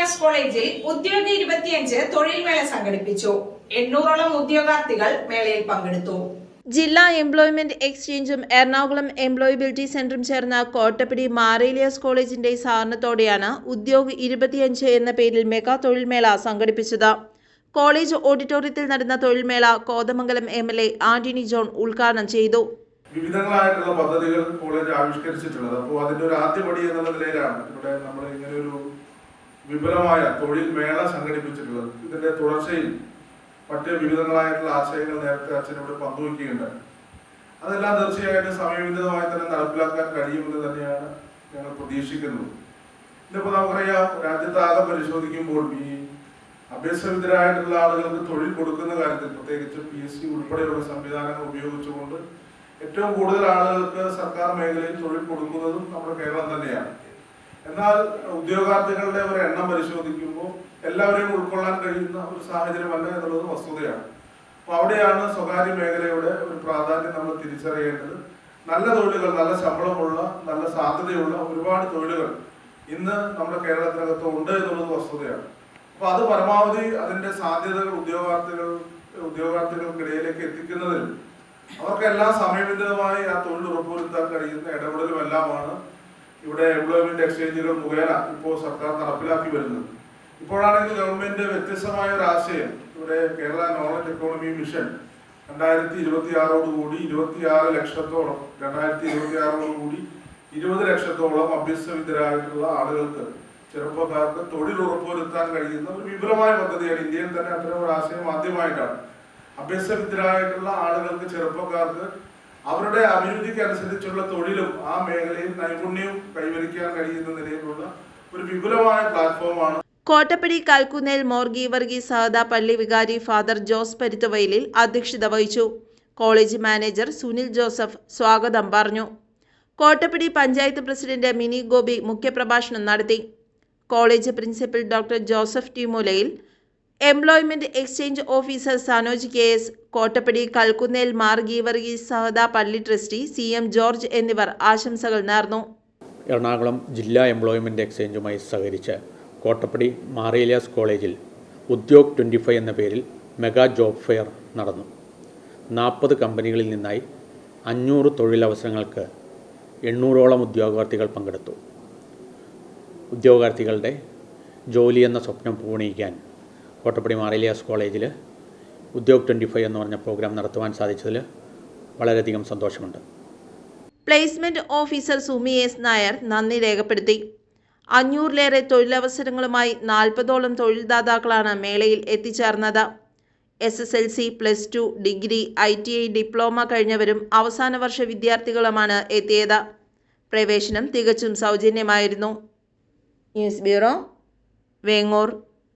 മാറിലിയസ് കോളേജിൽ ഉദ്യോഗ ഇരുപത്തിയഞ്ച് തൊഴിൽ മേള സംഘടിപ്പിച്ചു. എണ്ണൂറോളം ഉദ്യോഗാർത്ഥികൾ മേളയിൽ പങ്കെടുത്തു. ജില്ലാ എംപ്ലോയ്മെന്റ് എക്സ്ചേഞ്ചും എറണാകുളം എംപ്ലോയബിലിറ്റി സെന്ററും ചേർന്ന കോട്ടപ്പടി മാറേലിയസ് കോളേജിന്റെ സഹകരണത്തോടെയാണ് ഉദ്യോഗ് ഇരുപത്തിയഞ്ച് എന്ന പേരിൽ മെഗാ തൊഴിൽമേള സംഘടിപ്പിച്ചത്. കോളേജ് ഓഡിറ്റോറിയത്തിൽ നടന്ന തൊഴിൽമേള Kothamangalam M L A Antony John ഉദ്ഘാടനം ചെയ്തു. വിവിധങ്ങളായിട്ടുള്ള പദ്ധതികൾ കോളേജ് ആവിഷ്കരിച്ചിട്ടുള്ളത്. അപ്പോൾ അതിന്റെ ഒരു ആദ്യപടി എന്നുള്ള നിലയിലാണ്. ഇവിടെ നമ്മൾ ഇങ്ങനെ ഒരു വിപുലമായ തൊഴിൽ മേള സംഘടിപ്പിച്ചിട്ടുള്ളത്. ഇതിന്റെ തുടർച്ചയിൽ മറ്റ് വിവിധങ്ങളായിട്ടുള്ള ആശയങ്ങൾ നേരത്തെ അച്ഛനോട് പങ്കുവയ്ക്കുകയുണ്ടായി. അതെല്ലാം തീർച്ചയായിട്ടും സമയബന്ധിതമായി തന്നെ നടപ്പിലാക്കാൻ കഴിയുമെന്ന് തന്നെയാണ് ഞങ്ങൾ പ്രതീക്ഷിക്കുന്നത്. ഇന്നിപ്പോൾ നമുക്കറിയാം രാജ്യത്താകെ പരിശോധിക്കുമ്പോൾ ഈ അഭ്യസവിധരായിട്ടുള്ള ആളുകൾക്ക് തൊഴിൽ കൊടുക്കുന്ന കാര്യത്തിൽ പ്രത്യേകിച്ച് പി എസ് സി ഉൾപ്പെടെയുള്ള സംവിധാനങ്ങൾ ഉപയോഗിച്ചുകൊണ്ട് ഏറ്റവും കൂടുതൽ ആളുകൾക്ക് സർക്കാർ മേഖലയിൽ തൊഴിൽ കൊടുക്കുന്നതും നമ്മുടെ കേരളം തന്നെയാണ്. എന്നാൽ ഉദ്യോഗാർത്ഥികളുടെ ഒരു എണ്ണം പരിശോധിക്കുമ്പോൾ എല്ലാവരെയും ഉൾക്കൊള്ളാൻ കഴിയുന്ന ഒരു സാഹചര്യമല്ല എന്നുള്ളത് വസ്തുതയാണ്. അപ്പോൾ അവിടെയാണ് സ്വകാര്യ മേഖലയുടെ ഒരു പ്രാധാന്യം നമ്മൾ തിരിച്ചറിയേണ്ടത്. നല്ല തൊഴിലുകൾ നല്ല ശമ്പളമുള്ള നല്ല സാധ്യതയുള്ള ഒരുപാട് തൊഴിലുകൾ ഇന്ന് നമ്മുടെ കേരളത്തിനകത്ത് ഉണ്ട് എന്നുള്ളത് വസ്തുതയാണ്. അപ്പോൾ അത് പരമാവധി അതിന്റെ സാധ്യതകൾ ഉദ്യോഗാർത്ഥികൾ ഉദ്യോഗാർത്ഥികൾക്കിടയിലേക്ക് എത്തിക്കുന്നതിൽ അവർക്കെല്ലാം സമയബന്ധിതമായി ആ തൊഴിൽ ഉറപ്പുവരുത്താൻ കഴിയുന്ന ഇടപെടലും എല്ലാമാണ് ഇവിടെ എംപ്ലോയ്മെന്റ് എക്സ്ചേഞ്ചുകൾ മുഖേന ഇപ്പോൾ സർക്കാർ നടപ്പിലാക്കി വരുന്നത്. ഇപ്പോഴാണെങ്കിൽ ഗവൺമെന്റ് വ്യത്യസ്തമായ ഒരു ആശയം. ഇവിടെ കേരള നോളജ് എക്കോണമി മിഷൻ രണ്ടായിരത്തി ഇരുപത്തി ആറോടുകൂടി ഇരുപത്തിയാറ് ലക്ഷത്തോളം രണ്ടായിരത്തി ഇരുപത്തി ആറോടുകൂടി ഇരുപത് ലക്ഷത്തോളം അഭ്യസ്തവിദ്യരായിട്ടുള്ള ആളുകൾക്ക് ചെറുപ്പക്കാർക്ക് തൊഴിൽ ഉറപ്പുവരുത്താൻ കഴിയുന്ന ഒരു വിപുലമായ പദ്ധതിയാണ് ഇന്ത്യയിൽ തന്നെ അത്തരം ഒരു ആശയം ആദ്യമായിട്ടാണ്. അഭ്യസ്തവിദ്യരായിട്ടുള്ള ആളുകൾക്ക് ചെറുപ്പക്കാർക്ക് അവരുടെ അഭിരുചിക്ക് അനുസരിച്ചുള്ള തൊഴിലും ആ മേഖലയിൽ നൈപുണ്യവും കൈവരിക്കാൻ കഴിയുന്ന നിലയിലുള്ള ഒരു വിപുലമായ പ്ലാറ്റ്ഫോമാണ്. കോട്ടപ്പടി കാൽക്കുന്നേൽ മോർഗി വർഗീസ് സഹദ പള്ളി വികാരി ഫാദർ ജോസ് പരുത്തുവയലിൽ അധ്യക്ഷത വഹിച്ചു. കോളേജ് മാനേജർ സുനിൽ ജോസഫ് സ്വാഗതം പറഞ്ഞു. കോട്ടപ്പടി പഞ്ചായത്ത് പ്രസിഡന്റ് മിനി ഗോപി മുഖ്യപ്രഭാഷണം നടത്തി. College principal doctor Joseph T Moolayil employment exchange officer Sanoj K S Kottappady Kalkunnel Margi Varghese സഹദ പള്ളി ട്രസ്റ്റി സി എം ജോർജ് എന്നിവർ ആശംസകൾ നേർന്നു. എറണാകുളം ജില്ലാ എംപ്ലോയ്മെന്റ് എക്സ്ചേഞ്ചുമായി സഹകരിച്ച് കോട്ടപ്പടി മാറേലിയാസ് കോളേജിൽ ഉദ്യോഗ് ട്വന്റി ഫൈവ് എന്ന പേരിൽ മെഗാ ജോബ് ഫെയർ നടന്നു. നാൽപ്പത് കമ്പനികളിൽ നിന്നായി അഞ്ഞൂറ് തൊഴിലവസരങ്ങൾക്ക് എണ്ണൂറോളം ഉദ്യോഗാർത്ഥികൾ പങ്കെടുത്തു. ഉദ്യോഗാർത്ഥികളുടെ ജോലി എന്ന സ്വപ്നം പൂർണയിക്കാൻ കോട്ടപ്പടി മാറേലിയാസ് കോളേജിൽ ഉദ്യോഗ് ട്വന്റി ഫൈവ് എന്ന് പറഞ്ഞ പ്രോഗ്രാം നടത്തുവാൻ സാധിച്ചതിൽ വളരെയധികം സന്തോഷമുണ്ട്. Placement officer Sumi S Nair നന്ദി രേഖപ്പെടുത്തി. അഞ്ഞൂറിലേറെ തൊഴിലവസരങ്ങളുമായി നാൽപ്പതോളം തൊഴിൽദാതാക്കളാണ് മേളയിൽ എത്തിച്ചേർന്നത്. S S L C plus two degree I T I diploma കഴിഞ്ഞവരും അവസാന വർഷ വിദ്യാർത്ഥികളുമാണ് എത്തിയത്. പ്രവേശനം തികച്ചും സൗജന്യമായിരുന്നു. News bureau Vengoor.